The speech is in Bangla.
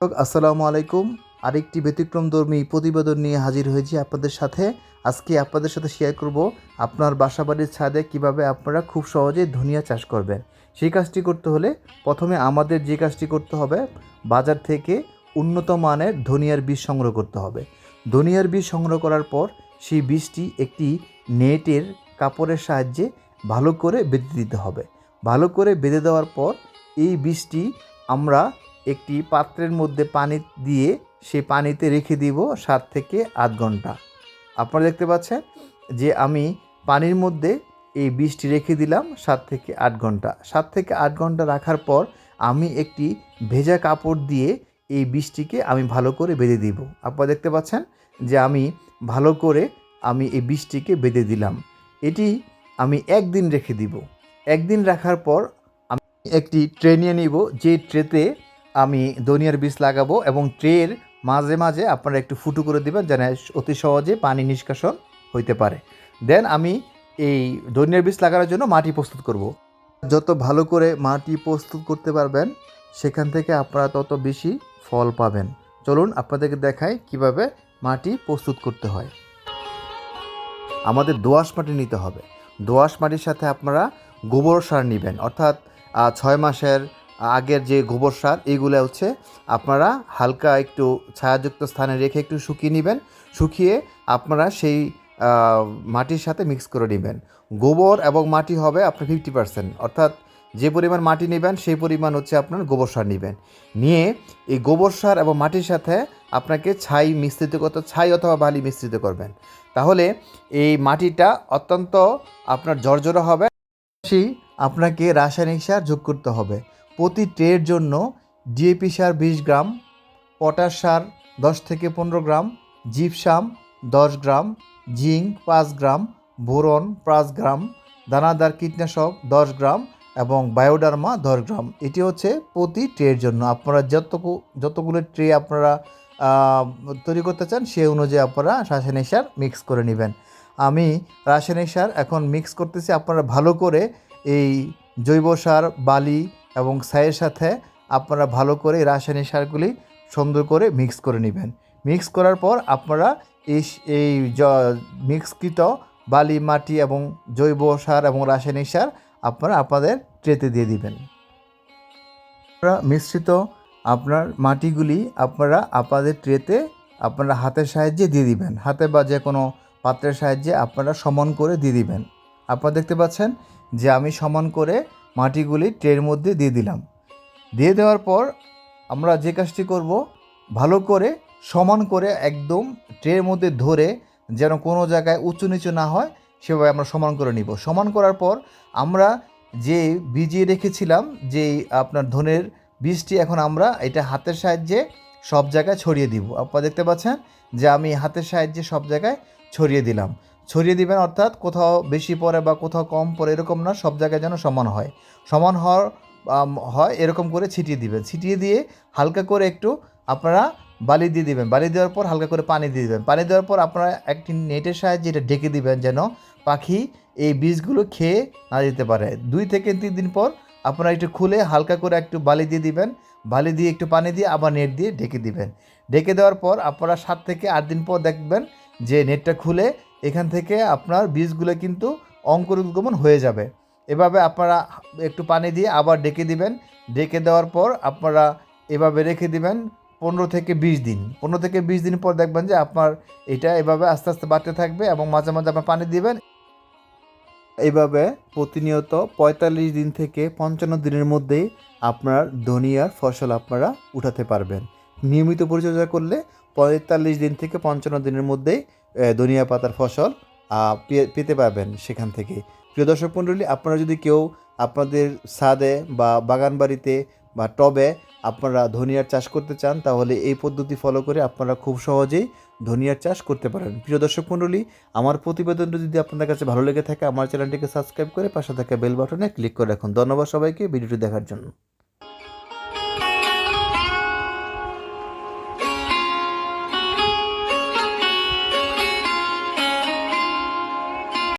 আসসালামু আলাইকুম। আরেকটি ব্যতিক্রমধর্মী প্রতিবেদন নিয়ে হাজির হয়েছি আপনাদের সাথে। আজকে আপনাদের সাথে শেয়ার করব আপনার বাসাবাড়ির ছাদে কীভাবে আপনারা খুব সহজে ধনিয়া চাষ করবেন। সেই কাজটি করতে হলে প্রথমে আমাদের যে কাজটি করতে হবে, বাজার থেকে উন্নত মানের ধনিয়ার বীজ সংগ্রহ করতে হবে। ধনিয়ার বীজ সংগ্রহ করার পর সেই বীজটি একটি নেটের কাপড়ের সাহায্যে ভালো করে বেঁধে দিতে হবে। ভালো করে বেঁধে দেওয়ার পর এই বীজটি আমরা একটি পাত্রের মধ্যে পানি দিয়ে সেই পানিতে রেখে দিব সাত থেকে আধ ঘণ্টা। আপনারা দেখতে পাচ্ছেন যে আমি পানির মধ্যে এই বীজটি রেখে দিলাম সাত থেকে আট ঘণ্টা। সাত থেকে আট ঘণ্টা রাখার পর আমি একটি ভেজা কাপড় দিয়ে এই বীজটিকে আমি ভালো করে বেঁধে দিব। আপনারা দেখতে পাচ্ছেন যে আমি ভালো করে আমি এই বীজটিকে বেঁধে দিলাম। এটি আমি একদিন রেখে দিব। একদিন রাখার পর আমি একটি ট্রে নিয়ে নিব। যে ট্রেতে আমি ধনিয়ার বীজ লাগাবো এবং ট্রের মাঝে মাঝে আপনারা একটু ফুটো করে দেবেন যেন অতি সহজে পানি নিষ্কাশন হইতে পারে। দেন আমি এই ধনিয়ার বীজ লাগানোর জন্য মাটি প্রস্তুত করব। যত ভালো করে মাটি প্রস্তুত করতে পারবেন, সেখান থেকে আপনারা তত বেশি ফল পাবেন। চলুন আপনাদেরকে দেখাই কীভাবে মাটি প্রস্তুত করতে হয়। আমাদের দোআঁশ মাটি নিতে হবে। দোআঁশ মাটির সাথে আপনারা গোবর সার নেবেন। অর্থাৎ ছয় মাসের আগের যে গোবর সার এইগুলো হচ্ছে আপনারা হালকা একটু ছায়াযুক্ত স্থানে রেখে একটু শুকিয়ে নেবেন। শুকিয়ে আপনারা সেই মাটির সাথে মিক্স করে নেবেন। গোবর এবং মাটি হবে আপনার ফিফটি পার্সেন্ট অর্থাৎ যে পরিমাণ মাটি নেবেন, সেই পরিমাণ হচ্ছে আপনার গোবর সার নেবেন। নিয়ে এই গোবর সার এবং মাটির সাথে আপনাকে ছাই মিশ্রিত করতে, ছাই অথবা বালি মিশ্রিত করবেন। তাহলে এই মাটিটা অত্যন্ত আপনার জর্জরা হবে, আপনাকে রাসায়নিক সার যোগ করতে হবে। প্রতি ট্রের জন্য ডিএপি সার বিশ গ্রাম, পটাশ সার দশ থেকে পনেরো গ্রাম, জিপসাম দশ গ্রাম, জিঙ্ক পাঁচ গ্রাম, বোরন পাঁচ গ্রাম, দানাদার কীটনাশক দশ গ্রাম এবং বায়োডার্মা দশ গ্রাম। এটি হচ্ছে প্রতি ট্রের জন্য। আপনারা যতটুকু যতগুলো ট্রে আপনারা তৈরি করতে চান, সে অনুযায়ী আপনারা রাসায়নিক সার মিক্স করে নেবেন। আমি রাসায়নিক সার এখন মিক্স করতেছি। আপনারা ভালো করে এই জৈব সার, বালি এবং ছাইয়ের সাথে আপনারা ভালো করে রাসায়নিক সারগুলি সুন্দর করে মিক্স করে নেবেন। মিক্স করার পর আপনারা এই এই মিক্সকৃত বালি, মাটি এবং জৈব সার এবং রাসায়নিক সার আপনারা আপনাদের ট্রেতে দিয়ে দিবেন। আপনারা মিশ্রিত আপনার মাটিগুলি আপনারা আপনাদের ট্রেতে আপনারা হাতের সাহায্যে দিয়ে দিবেন। হাতে বা যে কোনো পাত্রের সাহায্যে আপনারা সমান করে দিয়ে দিবেন। আপনারা দেখতে পাচ্ছেন যে আমি সমান করে মাটিগুলি ট্রের মধ্যে দিয়ে দিলাম। দিয়ে দেওয়ার পর আমরা যে কাজটি করব, ভালো করে, সমান করে একদম ট্রের মধ্যে ধরে যেন কোনো জায়গায় উঁচু নিচু না হয়, সেভাবে আমরা সমান করে নিব। সমান করার পর আমরা যে ভিজিয়ে রেখেছিলাম যে আপনার ধনের বীজটি এখন আমরা এটা হাতের সাহায্যে সব জায়গায় ছড়িয়ে দিব। আপনারা দেখতে পাচ্ছেন যে আমি হাতের সাহায্যে সব জায়গায় ছড়িয়ে দিলাম। ছড়িয়ে দিবেন, অর্থাৎ কোথাও বেশি পড়ে বা কোথাও কম পড়ে এরকম না, সব জায়গায় যেন সমান হয়। সমান হওয়ার হয়, এরকম করে ছিটিয়ে দিবেন। ছিটিয়ে দিয়ে হালকা করে একটু আপনারা বালি দিয়ে দিবেন। বালি দেওয়ার পর হালকা করে পানি দিয়ে দিবেন। পানি দেওয়ার পর আপনারা একটি নেটের সাহায্যে এটা ঢেকে দিবেন যেন পাখি এই বীজগুলো খেয়ে না যেতে পারে। দুই থেকে তিন দিন পর আপনারা একটু খুলে হালকা করে একটু বালি দিয়ে দিবেন। বালি দিয়ে একটু পানি দিয়ে আবার নেট দিয়ে ঢেকে দিবেন। ঢেকে দেওয়ার পর আপনারা সাত থেকে আট দিন পর দেখবেন যে নেটটা খুলে এখান থেকে আপনার বীজগুলো কিন্তু অঙ্কুরোদ্গমন হয়ে যাবে। এভাবে আপনারা একটু পানি দিয়ে আবার ডেকে দিবেন। ডেকে দেওয়ার পর আপনারা এভাবে রেখে দিবেন পনেরো থেকে বিশ দিন। পনেরো থেকে বিশ দিন পর দেখবেন যে আপনার এটা এভাবে আস্তে আস্তে বাড়তে থাকবে এবং মাঝে মাঝে আপনার পানি দিবেন। এইভাবে প্রতিনিয়ত পঁয়তাল্লিশ দিন থেকে পঞ্চান্ন দিনের মধ্যেই আপনার ধনিয়ার ফসল আপনারা উঠাতে পারবেন। নিয়মিত পরিচর্যা করলে পঁয়তাল্লিশ দিন থেকে পঞ্চান্ন দিনের মধ্যেই ধনিয়া পাতার ফসল পেতে পারবেন সেখান থেকে। প্রিয় দর্শক মণ্ডলী, আপনারা যদি কেউ আপনাদের ছাদে বা বাগান বাড়িতে বা টবে আপনারা ধনিয়ার চাষ করতে চান, তাহলে এই পদ্ধতি ফলো করে আপনারা খুব সহজেই ধনিয়ার চাষ করতে পারেন। প্রিয় দর্শক মণ্ডলী, আমার প্রতিবেদনটি যদি আপনাদের কাছে ভালো লেগে থাকে, আমার চ্যানেলটিকে সাবস্ক্রাইব করে পাশে থাকা বেল বাটনে ক্লিক করে রাখুন। ধন্যবাদ সবাইকে, ভিডিওটি দেখার জন্য।